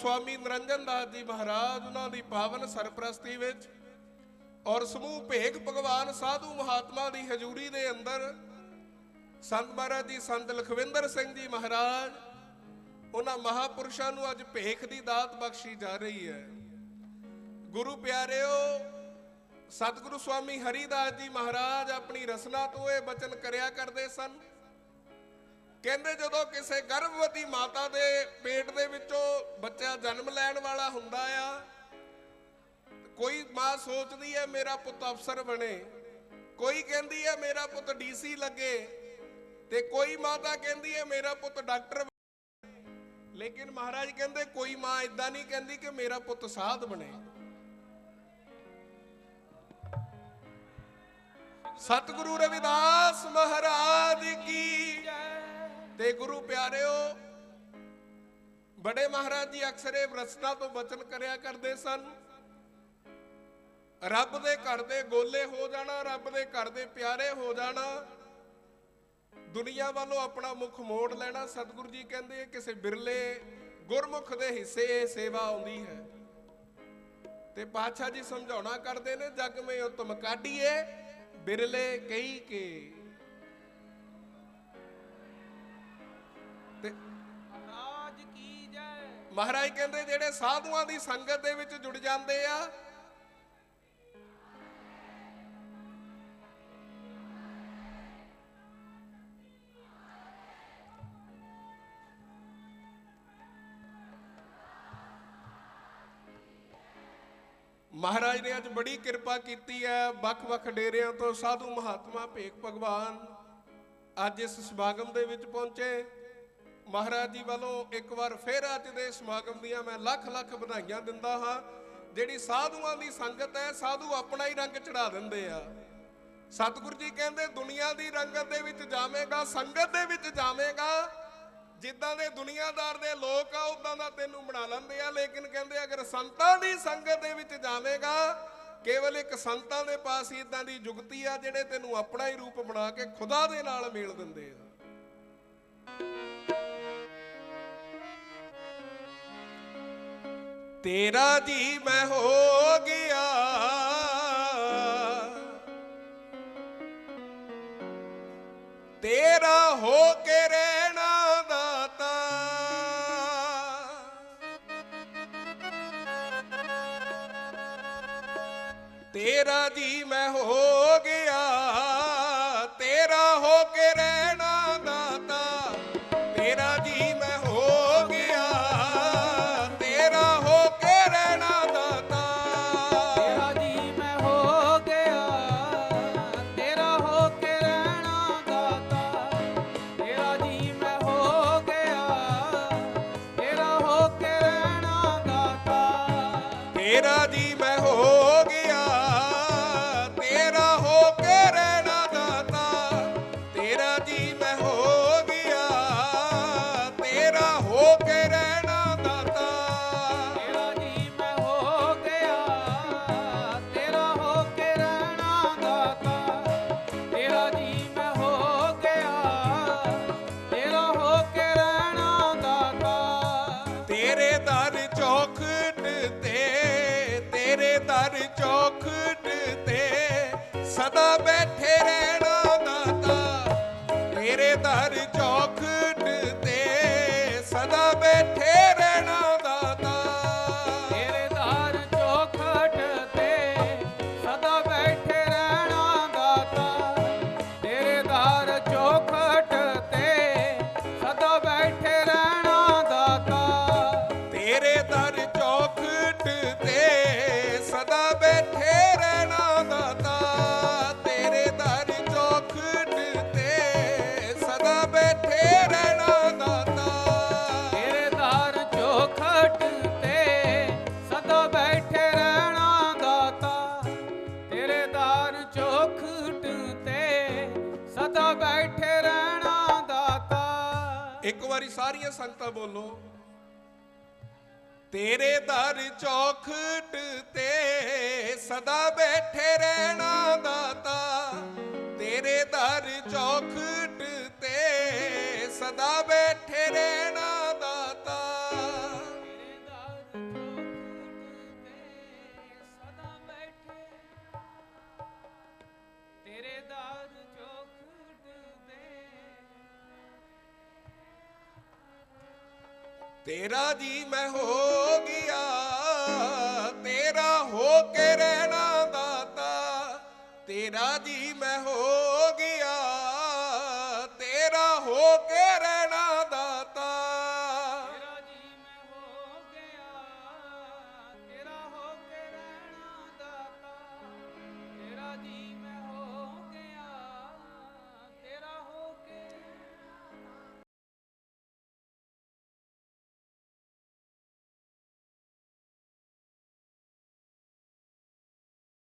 ਸਵਾਮੀ ਨਿਰੰਜਨ ਦਾਸ ਜੀ ਮਹਾਰਾਜ ਉਹਨਾਂ ਦੀ ਪਾਵਨ ਸਰਪ੍ਰਸਤੀ ਵਿੱਚ ਔਰ ਸਮੂਹ ਭੇਗ ਭਗਵਾਨ ਸਾਧੂ ਮਹਾਤਮਾ ਦੀ ਹਜ਼ੂਰੀ ਦੇ ਅੰਦਰ ਸੰਤ ਮਹਾਰਾਜ ਜੀ, ਸੰਤ ਲਖਵਿੰਦਰ ਸਿੰਘ ਜੀ ਮਹਾਰਾਜ, ਉਹਨਾਂ ਮਹਾਪੁਰਸ਼ਾਂ ਨੂੰ ਅੱਜ ਭੇਖ ਦੀ ਦਾਤ ਬਖਸ਼ੀ ਜਾ ਰਹੀ ਹੈ। ਗੁਰੂ ਪਿਆਰਿਓ, ਸਤਿਗੁਰੂ ਸਵਾਮੀ ਹਰੀਦਾਸ ਜੀ ਮਹਾਰਾਜ ਆਪਣੀ ਰਸਨਾ ਤੋਂ ਇਹ ਬਚਨ ਕਰਿਆ ਕਰਦੇ ਸਨ। ਕਹਿੰਦੇ ਜਦੋਂ ਕਿਸੇ ਗਰਭਵਤੀ ਮਾਤਾ ਦੇ ਪੇਟ ਦੇ ਵਿੱਚੋਂ ਬੱਚਾ ਜਨਮ ਲੈਣ ਵਾਲਾ ਹੁੰਦਾ ਆ, ਕੋਈ ਮਾਂ ਸੋਚਦੀ ਹੈ ਮੇਰਾ ਪੁੱਤ ਅਫਸਰ ਬਣੇ, ਕੋਈ ਕਹਿੰਦੀ ਹੈ ਮੇਰਾ ਪੁੱਤ ਡੀਸੀ ਲੱਗੇ ਤੇ ਕੋਈ ਮਾਤਾ ਕਹਿੰਦੀ ਹੈ ਮੇਰਾ ਪੁੱਤ ਡਾਕਟਰ ਬਣੇ। ਲੇਕਿਨ ਮਹਾਰਾਜ ਕਹਿੰਦੇ ਕੋਈ ਮਾਂ ਇਦਾਂ ਨਹੀਂ ਕਹਿੰਦੀ ਕਿ ਮੇਰਾ ਪੁੱਤ ਸਾਧ ਬਣੇ ਸਤਿਗੁਰੂ ਰਵਿਦਾਸ ਮਹਾਰਾਜ ਬੜੇ ਮਹਾਰਾਜ ਜੀ ਅਕਸਰ ਇਹ ਰਸਤਾ ਤੋਂ ਬਚਨ ਕਰਿਆ ਕਰਦੇ ਸਨ। ਰੱਬ ਦੇ ਘਰ ਦੇ ਗੋਲੇ ਹੋ ਜਾਣਾ, ਰੱਬ ਦੇ ਘਰ ਦੇ ਪਿਆਰੇ ਹੋ ਜਾਣਾ। ਦੁਨੀਆ ਵੱਲੋਂ ਆਪਣਾ ਮੁਖ ਮੋੜ ਲੈਣਾ, ਸਤਿਗੁਰੂ ਜੀ ਕਹਿੰਦੇ ਕਿਸੇ ਬਿਰਲੇ ਗੁਰਮੁਖ ਦੇ ਹਿੱਸੇ ਇਹ ਸੇਵਾ ਆਉਂਦੀ ਹੈ। ਤੇ ਪਾਤਸ਼ਾਹ ਜੀ ਸਮਝਾਉਣਾ ਕਰਦੇ ਨੇ, ਜਗ ਮੇ ਉਤਮ ਕਾਢੀਏ, ਬਿਰਲੇ ਕਹੀ ਕੇ। ਤੇ ਮਹਾਰਾਜ ਕਹਿੰਦੇ ਜਿਹੜੇ ਸਾਧੂਆਂ ਦੀ ਸੰਗਤ ਦੇ ਵਿੱਚ ਜੁੜ ਜਾਂਦੇ ਆ। ਮਹਾਰਾਜ ਨੇ ਅੱਜ ਬੜੀ ਕਿਰਪਾ ਕੀਤੀ ਹੈ, ਵੱਖ-ਵੱਖ ਡੇਰਿਆਂ ਤੋਂ ਸਾਧੂ ਮਹਾਤਮਾ ਭੇਖ ਭਗਵਾਨ ਅੱਜ ਇਸ ਸਮਾਗਮ ਦੇ ਵਿੱਚ ਪਹੁੰਚੇ। ਮਹਾਰਾਜ ਜੀ ਵੱਲੋਂ ਇੱਕ ਵਾਰ ਫਿਰ ਅੱਜ ਦੇ ਸਮਾਗਮ ਦੀਆਂ ਮੈਂ ਲੱਖ ਲੱਖ ਵਧਾਈਆਂ ਦਿੰਦਾ ਹਾਂ। ਜਿਹੜੀ ਸਾਧੂਆਂ ਦੀ ਸੰਗਤ ਹੈ, ਸਾਧੂ ਆਪਣਾ ਹੀ ਰੰਗ ਚੜਾ ਦਿੰਦੇ ਆ। ਸਤਿਗੁਰੂ ਜੀ ਕਹਿੰਦੇ, ਦੁਨੀਆ ਦੀ ਰੰਗਤ ਦੇ ਵਿੱਚ ਜਾਵੇਂਗਾ, ਸੰਗਤ ਦੇ ਵਿੱਚ ਜਾਵੇਂਗਾ। ਜਿੱਦਾਂ ਦੇ ਦੁਨੀਆਦਾਰ ਦੇ ਲੋਕ ਆ, ਉਦਾਂ ਦਾ ਤੈਨੂੰ ਬਣਾ ਲੈਂਦੇ ਆ। ਲੇਕਿਨ ਕਹਿੰਦੇ, ਅਗਰ ਸੰਤਾਂ ਦੀ ਸੰਗਤ ਦੇ ਵਿੱਚ ਜਾਵੇਂਗਾ, ਕੇਵਲ ਇੱਕ ਸੰਤਾਂ ਦੇ ਪਾਸ ਹੀ ਇਦਾਂ ਦੀ ਜੁਗਤੀ ਆ, ਜਿਹੜੇ ਤੈਨੂੰ ਆਪਣਾ ਹੀ ਰੂਪ ਬਣਾ ਕੇ ਖੁਦਾ ਦੇ ਨਾਲ ਮੇਲ ਦਿੰਦੇ ਆ। ਤੇਰਾ ਜੀ ਮੈਂ ਹੋ ਗਿਆ। ਤੇਰਾ ਹੋ ਕੇ ਰਹਿਣਾ ਦਾਤਾ। ਤੇਰਾ ਜੀ ਮੈਂ ਹੋ ਗਿਆ। ਤੇਰਾ ਜੀ ਮੈਂ ਹੋ ਗਿਆ, ਤੇਰਾ ਹੋ ਕੇ ਰਹਿਣਾ ਦਾਤਾ। ਤੇਰਾ ਜੀ ਮੈਂ ਹੋ ਗਿਆ, ਤੇਰਾ ਹੋ ਕੇ सदा बैठे रहे ਵਾਰੀ ਸਾਰੀਆਂ ਸੰਗਤਾਂ ਬੋਲੋ, ਤੇਰੇ ਦਰ ਚੌਖਟ ਤੇ ਸਦਾ ਬੈਠੇ ਰਹਿਣਾ ਦਾਤਾ। ਤੇਰੇ ਦਰ ਚੌਖਟ ਤੇ ਸਦਾ ਬੈਠੇ ਰਹਿਣਾ ਤੇਰਾ ਜੀ ਮੈਂ ਹੋ ਗਿਆ ਤੇਰਾ ਹੋ ਕੇ ਰਹਿਣਾ ਦਾਤਾ ਤੇਰਾ ਜੀ ਮੈਂ